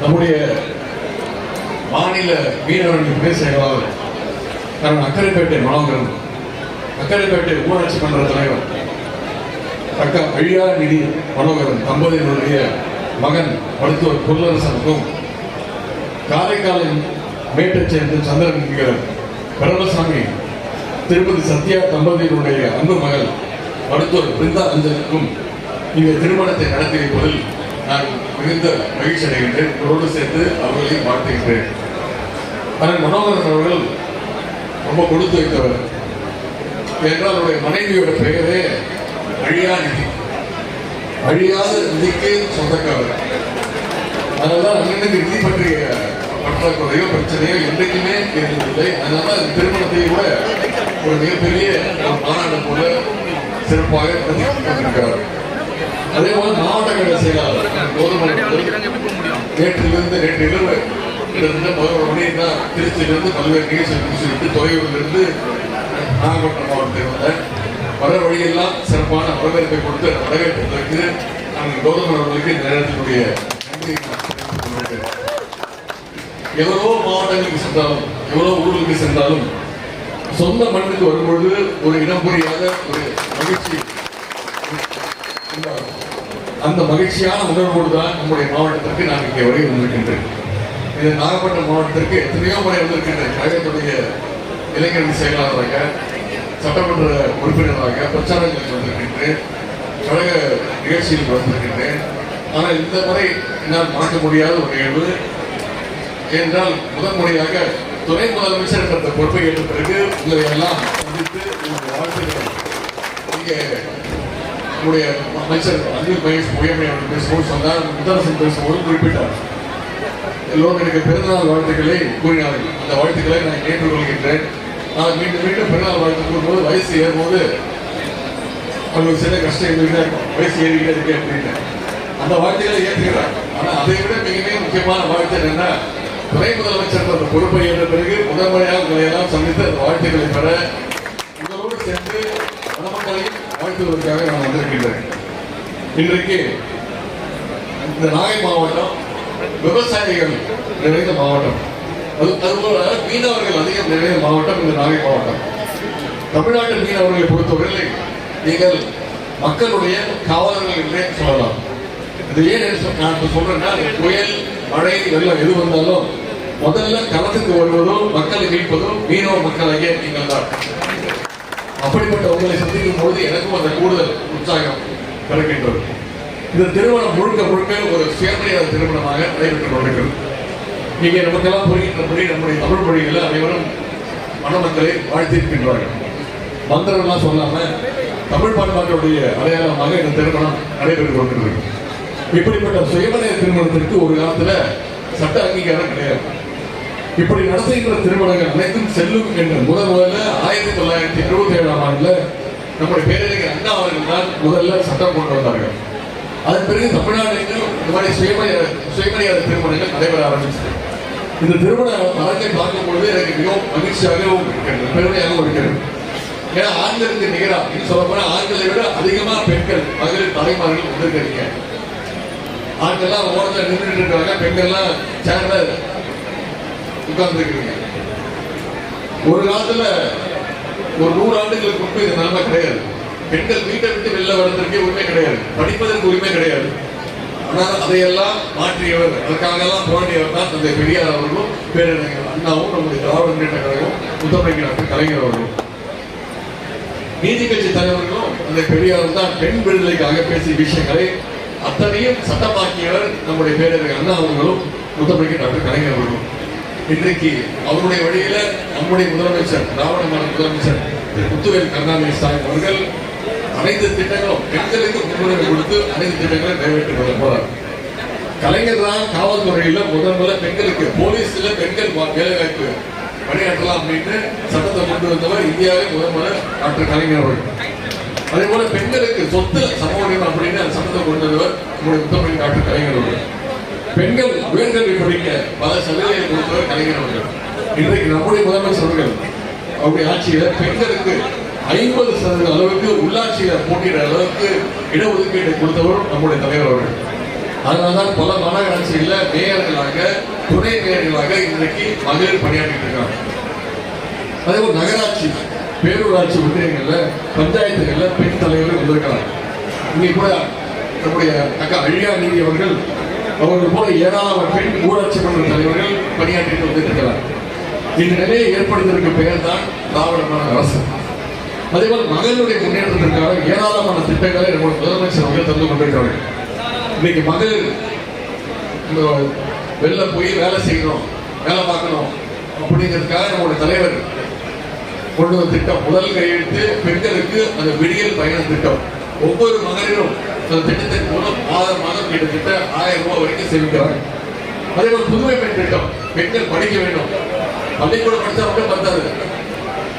நம்முடைய மாநில மீனவர்கள் துணை செயலாளர் அக்கரைப்பேட்டை மனோகரன் அக்கரைப்பேட்டை ஊராட்சி மன்ற தலைவர் அக்கா அழியா நிதி மனோகரன் தம்பதியினுடைய மகன் மருத்துவர் பொருளரசனுக்கும் காரைக்காலின் மேட்டைச் சேர்ந்த சந்திரன் என்கிற பரமசாமி திருப்பதி சத்யா தம்பதியினுடைய அன்பு மகள் மருத்துவர் பிருந்தா அஞ்சலுக்கும் இந்த திருமணத்தை நடத்தி வைப்பதில் நான் மிகுந்த மகிழ்ச்சி அடைகின்றேன். உங்களோடு சேர்த்து அவர்களையும் வாழ்த்துகின்றேன். ஆனால் மனோகரன் அவர்கள் ரொம்ப கொடுத்து வைத்தவர். என்றால் அவருடைய மனைவியோட பெயரே அழியா நிதி. அழியாத நிதிக்கு சொந்தக்காரர். அதனால அண்ணனுக்கு நிதி பற்றிய பற்றாக்குறையோ பிரச்சனையோ என்றைக்குமே இருந்ததில்லை. அதனால திருமணத்தை கூட ஒரு மிகப்பெரிய மாநாடு போல சிறப்பாக நடத்தி கொண்டிருக்கிறார். அதே போல மாவட்ட கழக செயலாளர் கோதுமை நேற்றிலிருந்து நேற்று இரவு கிட்டத்தட்ட பதினோரு மணி தான் திருச்சியிலிருந்து பல்வேறு நிகழ்ச்சிகள் முடிச்சுவிட்டு துறையூரிலிருந்து நாகப்பட்டினம் மாவட்டத்தில் வந்தேன் வர வழியெல்லாம் சிறப்பான வரவேற்பை கொடுத்து வரவேற்பதற்கு நான் கௌதமன் அவர்களுக்கு இந்த நேரத்தினுடைய. எவ்வளவோ மாவட்டங்களுக்கு சென்றாலும் எவ்வளோ ஊர்களுக்கு சென்றாலும் சொந்த மண்ணுக்கு வரும்பொழுது ஒரு இடம் புரியாத ஒரு மகிழ்ச்சி. அந்த மகிழ்ச்சியான உணர்வோடு தான் நம்முடைய மாவட்டத்திற்கு நான் இங்கே வரை வந்திருக்கின்றேன் இது நாகப்பட்டினம் மாவட்டத்திற்கு எத்தனையோ முறை வந்திருக்கின்றேன். கழகத்துடைய இளைஞரணி செயலாளராக சட்டமன்ற உறுப்பினராக பிரச்சாரங்களுக்கு வந்திருக்கின்றேன். கழக நிகழ்ச்சியில் வந்திருக்கின்றேன் ஆனால் இந்த முறை என்னால் மறக்க முடியாத ஒரு நிகழ்வு. என்றால் முதன் முறையாக துணை முதலமைச்சர் என்ற பொறுப்பை ஏற்ற பிறகு உங்களை எல்லாம் சந்தித்து உங்களுடைய இங்கே நம்முடைய அமைச்சர் அன்பில் மகேஷ் பொய்யமை பேசும்போது சொன்னார் முத்தரசன் பேசும்போது குறிப்பிட்டார். எல்லோரும் எனக்கு பிறந்தநாள் வாழ்த்துக்களை கூறினார்கள். அந்த வாழ்த்துக்களை நான் ஏற்றுக்கொள்கின்றேன் நான் மீண்டும் மீண்டும் பிறந்தநாள் வாழ்த்து கூறும்போது வயசு ஏறும்போது அவங்களுக்கு சில கஷ்டம் இருந்துகிட்டே இருக்கும் வயசு ஏறிக்கிட்டே இருக்கு அப்படின்னு அந்த வாழ்த்துக்களை ஏற்றுக்கிறார் ஆனால் அதை விட மிகவே முக்கியமான வாழ்த்து என்னன்னா துணை முதலமைச்சர் அந்த பொறுப்பை ஏற்ற பிறகு முதன்முறையாக உங்களை எல்லாம் சந்தித்து அந்த வாழ்த்துக்களை பெற உங்களோடு சேர்ந்து மணமக்களையும் வாழ்த்துவதற்காக நான் வந்திருக்கின்றேன். இன்றைக்கு இந்த நாகை மாவட்டம் விவசாயிகள் நிறைந்த மாவட்டம். அது அதுபோல மீனவர்கள் அதிகம் நிறைந்த மாவட்டம் இந்த நாகை மாவட்டம். தமிழ்நாட்டு மீனவர்களை பொறுத்தவரையில் நீங்கள் மக்களுடைய காவலர்கள் என்றே சொல்லலாம். இது ஏன் என்று நான் இப்போ சொல்றேன்னா புயல் மழை வெள்ளம் எது வந்தாலும் முதல்ல களத்துக்கு வருவதும் மக்களை மீட்பதும் மீனவ மக்களாகிய நீங்கள் தான். அப்படிப்பட்ட உங்களை சந்திக்கும் பொழுது எனக்கும் அந்த கூடுதல் உற்சாகம் பிறக்கின்றது இந்த திருமணம் முழுக்க முழுக்க ஒரு சேர்மையான திருமணமாக நடைபெற்று கொண்டிருக்கிறது. இங்கே நமக்கெல்லாம் புரிகின்றபடி நம்முடைய தமிழ் மொழிகளில் அனைவரும் மணமக்களை வாழ்த்திருக்கின்றார்கள் மந்திரம்லாம் சொல்லாம தமிழ் பண்பாட்டுடைய அடையாளமாக இந்த திருமணம் நடைபெற்று கொண்டிருக்கிறது. இப்படிப்பட்ட சுயமனைய திருமணத்திற்கு ஒரு காலத்தில் சட்ட அங்கீகாரம் கிடையாது. இப்படி நடத்துகின்ற திருமணங்கள் அனைத்தும் செல்லும் என்ற முதல் முதல்ல ஆயிரத்தி தொள்ளாயிரத்தி இருபத்தி ஏழாம் ஆண்டுல நம்முடைய பேரறிஞர் அண்ணா அவர்கள் தான் முதல்ல சட்டம் கொண்டு வந்தார்கள். அதன் பிறகு தமிழ்நாடு இந்த மாதிரி சுயமரியாதை சுயமரியாதை திருமணங்கள் நடைபெற ஆரம்பிச்சது. இந்த திருமண மரத்தை பார்க்கும் பொழுது எனக்கு மிகவும் மகிழ்ச்சியாகவும் இருக்கிறது பெருமையாகவும் இருக்கிறது. ஏன்னா ஆண்களுக்கு நிகரா இன்னும் சொல்ல போனா ஆண்களை விட அதிகமா பெண்கள் மகளிர் தலைமார்கள் வந்திருக்கிறீங்க. ஆண்கள்லாம் ஓரத்தில் நின்றுட்டு இருக்காங்க பெண்கள்லாம் சேர்ந்த உட்கார்ந்துருக்கிறீங்க. ஒரு காலத்துல ஒரு நூறு ஆண்டுகளுக்கு முன்பு இது நிலைமை கிடையாது. பெண்கள் வீட்டை விட்டு வெளில வர்றதற்கே உரிமை கிடையாது. படிப்பதற்கு உரிமை கிடையாது. ஆனால் அதையெல்லாம் மாற்றியவர் அதற்காகலாம் போராடியவர் தான் தந்தை பெரியார் அவர்களும் பேரறிஞர் அண்ணாவும் நம்முடைய திராவிட முன்னேற்ற கழகம் முத்தமிழ் கலைஞர் அவர்களும். நீதி கட்சி தலைவர்களும் அந்த பெரியார் தான் பெண் விடுதலைக்காக பேசிய விஷயங்களை அத்தனையும் சட்டமாக்கியவர் நம்முடைய பேரறிஞர் அண்ணா அவர்களும் முத்தமிழ் டாக்டர் கலைஞர் அவர்களும். இன்றைக்கு அவருடைய வழியில நம்முடைய முதலமைச்சர் திராவிட மாநில முதலமைச்சர் திரு முத்துவேல் கருணாநிதி ஸ்டாலின் அவர்கள் அனைத்து திட்டங்களும் பெண்களுக்கு முன்னுரிமை கொடுத்து அனைத்து திட்டங்களை நிறைவேற்றி கொள்ள போறார். கலைஞர் தான் காவல்துறையில முதல் முதல்ல பெண்களுக்கு போலீஸ்ல பெண்கள் வா- வேலைவாய்ப்பு பணியாற்றலாம் அப்படின்னு சட்டத்தை கொண்டு வந்தவர் இந்தியாவே முதல் முதல்ல டாக்டர் கலைஞர் அவர்கள். அதே போல பெண்களுக்கு சொத்து சமூகம் அப்படின்னு அந்த சட்டத்தை கொண்டு வந்தவர் நம்முடைய முத்தமிழ் டாக்டர் கலைஞர் அவர்கள். பெண்கள் உயர்கல்வி படிக்க பல சலுகைகளை கொடுத்தவர் கலைஞர் அவர்கள். இன்றைக்கு நம்முடைய முதல்வர் சொல்கள் அவருடைய ஆட்சியில பெண்களுக்கு ஐம்பது சதவீத அளவுக்கு உள்ளாட்சியில போட்டியிட அளவுக்கு இடஒதுக்கீட்டை கொடுத்தவர் நம்முடைய தலைவர் அவர்கள். அதனால்தான் பல மாநகராட்சிகளில் மேயர்களாக துணை மேயர்களாக இன்றைக்கு மகளிர் பணியாற்றிட்டு இருக்காங்க. அதே போல் நகராட்சி பேரூராட்சி ஒன்றியங்கள்ல பஞ்சாயத்துகள்ல பெண் தலைவர்கள் வந்திருக்கிறாங்க. இங்கே கூட நம்முடைய அக்கா அழியா நீதி அவர்கள் அவர்கள் போல ஏராளமான பெண் ஊராட்சி மன்ற தலைவர்கள் பணியாற்றிட்டு வந்திருக்கிறார். இருக்கிறார் இந்த நிலையை ஏற்படுத்தியிருக்க பெயர் தான் திராவிடமான அரசு. அதேபோல் மகளிருடைய முன்னேற்றத்திற்காக ஏராளமான திட்டங்களை நம்ம முதலமைச்சர் அவர்கள் தந்து கொண்டிருக்கிறார்கள். இன்னைக்கு மகளிர் இந்த வெளில போய் வேலை செய்யணும் வேலை பார்க்கணும் அப்படிங்கிறதுக்காக நம்முடைய தலைவர் கொண்டு வந்த திட்டம். முதல் கையெழுத்து பெண்களுக்கு அந்த விடியல் பயண திட்டம். ஒவ்வொரு மகளிரும் அந்த திட்டத்தின் மூலம் மாதம் மாதம் கிட்டத்தட்ட ஆயிரம் ரூபாய் வரைக்கும் சேமிக்கிறாங்க. அதே போல புதுமை பெண் திட்டம் பெண்கள் படிக்க வேண்டும். பள்ளிக்கூடம் படித்தா மட்டும் பத்தாது.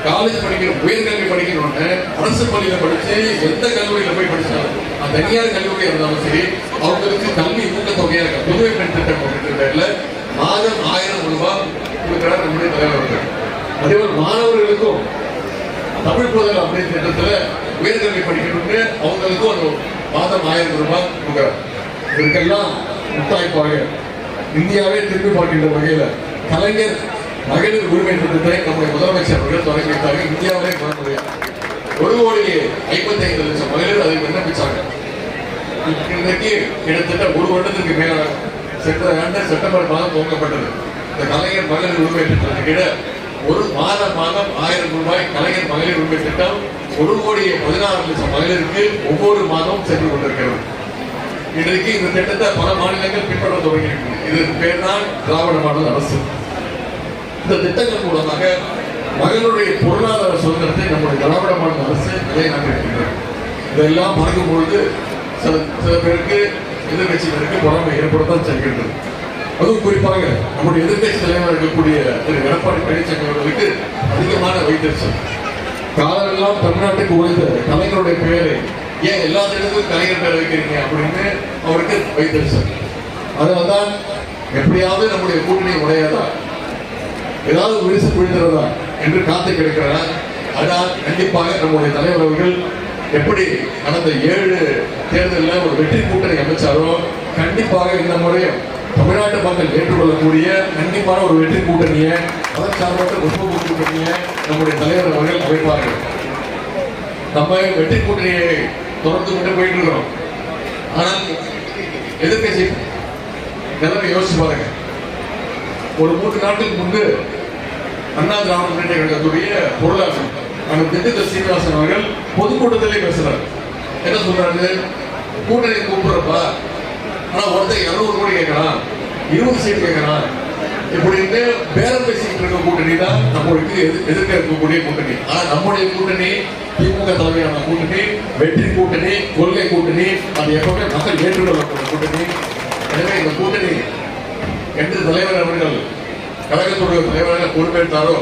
காலேஜ் படிக்கணும் உயர்கல்வி படிக்கணும்னு அரசு பள்ளியில படிச்சு எந்த கல்லூரியில போய் படிச்சாலும் அந்த தனியார் கல்லூரி இருந்தாலும் சரி அவங்களுக்கு கல்வி ஊக்கத்தொகையா இருக்க புதுமை பெண் திட்டம் அப்படின்ற மாதம் ஆயிரம் ரூபாய் கொடுக்கிறார் நம்முடைய தலைவர்கள். அதே போல் மாணவர்களுக்கும் தமிழ் புதல் அப்படின்ற திட்டத்துல உயர்கல்வி படிக்கணும்னு அவங்களுக்கும் ஒரு மாதம் ஆயிரம் ரூபாய் கொடுக்குறார் இதற்கெல்லாம் முத்தாய்ப்பாக இந்தியாவே திரும்பி பார்க்கின்ற வகையில் கலைஞர் மகளிர் உரிமை திட்டத்தை நம்முடைய முதலமைச்சர் அவர்கள் தொடங்கி வைத்தார்கள் இந்தியாவிலே முதல் ஒரு கோடியே ஐம்பத்தி ஐந்து லட்சம் மகளிர் அதை விண்ணப்பிச்சாங்க. இன்றைக்கு கிட்டத்தட்ட ஒரு வருடத்திற்கு மேலாக சென்ற ஆண்டு செப்டம்பர் மாதம் துவங்கப்பட்டது. இந்த கலைஞர் மகளிர் உரிமை திட்டத்தை கிட்ட ஒரு மாத மாதம் ஆயிரம் ரூபாய் கலைஞர் மகளிர் உரிமை திட்டம் ஒரு கோடியே பதினாறு லட்சம் மகளிருக்கு ஒவ்வொரு மாதமும் சென்று கொண்டிருக்கிறது. இன்றைக்கு இந்த திட்டத்தை பல மாநிலங்கள் பின்பற்ற தொடங்கியிருக்கிறது. இதற்கு பேர் தான் திராவிட மாடல் அரசு. இந்த திட்டங்கள் மூலமாக மகளிருடைய பொருளாதார சுதந்திரத்தை நம்முடைய திராவிட மாடல் அரசு நிலைநாட்டிருக்கின்றது இதெல்லாம் மறக்கும் பொழுது சில சில பேருக்கு எதிர்கட்சியினருக்கு பொறாமை ஏற்படத்தான் செல்கின்றது அதுவும் குறிப்பாக நம்முடைய எதிர்கட்சி தலைவர் இருக்கக்கூடிய திரு எடப்பாடி பழனிசாமி அவர்களுக்கு அதிகமான வைத்தறிச்சல். காலமெல்லாம் தமிழ்நாட்டுக்கு உழைத்த கலைஞருடைய பெயரை ஏன் எல்லா இடத்துக்கும் கலைஞர் பெயர் வைக்கிறீங்க அப்படின்னு அவருக்கு வைத்தறிச்சல். அதனால்தான் எப்படியாவது நம்முடைய கூட்டணி உடையதா? ஏதாவது விரிசு விழுந்துறதா என்று காத்து கிடைக்கிறார் ஆனால் கண்டிப்பாக நம்முடைய தலைவர் அவர்கள் எப்படி கடந்த ஏழு தேர்தலில் ஒரு வெற்றி கூட்டணி அமைச்சாரோ கண்டிப்பாக இந்த முறையும் தமிழ்நாட்டு மக்கள் ஏற்றுக்கொள்ளக்கூடிய கண்டிப்பான ஒரு வெற்றி கூட்டணியை மதச்சார்பற்ற முற்போக்கு கூட்டணியை நம்முடைய தலைவர் அவர்கள் அமைப்பார்கள். நம்ம வெற்றி கூட்டணியை தொடர்ந்து கொண்டு போயிட்டு இருக்கிறோம். ஆனால் எதிர்கட்சி நிலைமை யோசிச்சு பாருங்க. ஒரு மூன்று நாட்களுக்கு முன்பு அண்ணா திராவிட முன்னேற்ற கழகத்துடைய பொருளாளர் அந்த திண்டுக்கல் சீனிவாசன் அவர்கள் பொதுக்கூட்டத்திலே பேசுறாரு என்ன சொல்றாரு? கூட்டணி கூப்பிடுறப்பா? ஆனா ஒருத்தர் இருநூறு கோடி கேட்கலாம். இருபது சீட் கேட்கறான் இப்படின்னு பேரம் பேசிக்கிட்டு இருக்க கூட்டணி தான் நம்மளுக்கு எதிர்- எதிர்க்க இருக்கக்கூடிய கூட்டணி. ஆனா நம்முடைய கூட்டணி திமுக தலைமையான கூட்டணி வெற்றி கூட்டணி கொள்கை கூட்டணி அது எப்பவுமே மக்கள் ஏற்றுக்கொள்ளக்கூடிய கூட்டணி. எனவே இந்த கூட்டணி எந்த தலைவர் அவர்கள் கழகத்துடைய தலைவராக பொறுப்பேற்றாரோ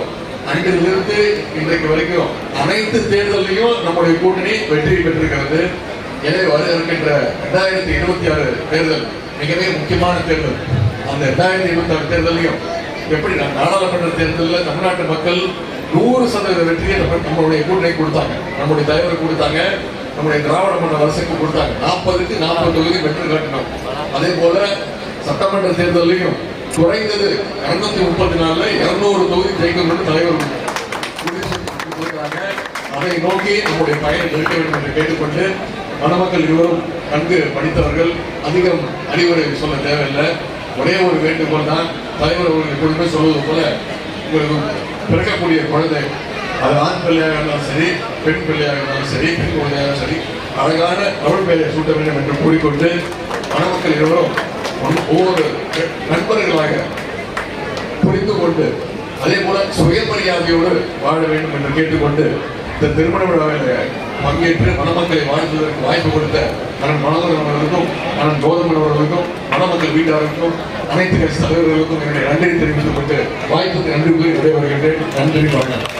அன்றிலிருந்து இன்றைக்கு வரைக்கும் அனைத்து தேர்தலையும் நம்முடைய கூட்டணி வெற்றி பெற்றிருக்கிறது. எனவே வர இருக்கின்ற இரண்டாயிரத்தி இருபத்தி ஆறு தேர்தல் மிகவே முக்கியமான தேர்தல். அந்த ரெண்டாயிரத்தி இருபத்தி ஆறு தேர்தலையும் எப்படி நாடாளுமன்ற தேர்தலில் தமிழ்நாட்டு மக்கள் நூறு சதவீத வெற்றியை நம்ம நம்மளுடைய கூட்டணி கொடுத்தாங்க. நம்முடைய தலைவர் கொடுத்தாங்க. நம்முடைய திராவிட மன்ற அரசுக்கு கொடுத்தாங்க. நாற்பதுக்கு நாற்பது தொகுதி வெற்றி காட்டினோம். அதே போல சட்டமன்ற தேர்தலையும் குறைந்தது இருநூத்தி முப்பத்தி நாலுல இருநூறு தொகுதி ஜெயிக்கணும்னு தலைவர் அதை நோக்கி நம்முடைய பயணம் இருக்க வேண்டும் என்று கேட்டுக்கொண்டு மணமக்கள் இருவரும் நன்கு படித்தவர்கள் அதிகம் அறிவுரை சொல்ல தேவையில்லை. ஒரே ஒரு வேண்டுகோள் தான் தலைவர் அவர்கள் எப்பொழுதுமே சொல்வது போல உங்களுக்கு பிறக்கக்கூடிய குழந்தை அது ஆண் பிள்ளையாக இருந்தாலும் சரி பெண் பிள்ளையாக இருந்தாலும் சரி பெண் குழந்தையாக சரி அழகான தமிழ் பெயரை சூட்ட வேண்டும் என்று கூறிக்கொண்டு மணமக்கள் இருவரும் ஒன்- ஒவ்வொரு நண்பர்களாக புரிந்து கொண்டு அதே போல சுயமரியாதையோடு வாழ வேண்டும் என்று கேட்டுக்கொண்டு இந்த திருமண விழாவில் பங்கேற்று மணமக்களை வாழ்ந்ததற்கு வாய்ப்பு கொடுத்த மனன் மனோதரன் அவர்களுக்கும் மனன் கோதமன் அவர்களுக்கும் மணமக்கள் வீட்டாருக்கும் அனைத்து கட்சி தலைவர்களுக்கும் என்னுடைய நன்றி தெரிவித்துக் கொண்டு வாய்ப்புக்கு நன்றி கூறி விடைபெறுகின்றேன். நன்றி வணக்கம்.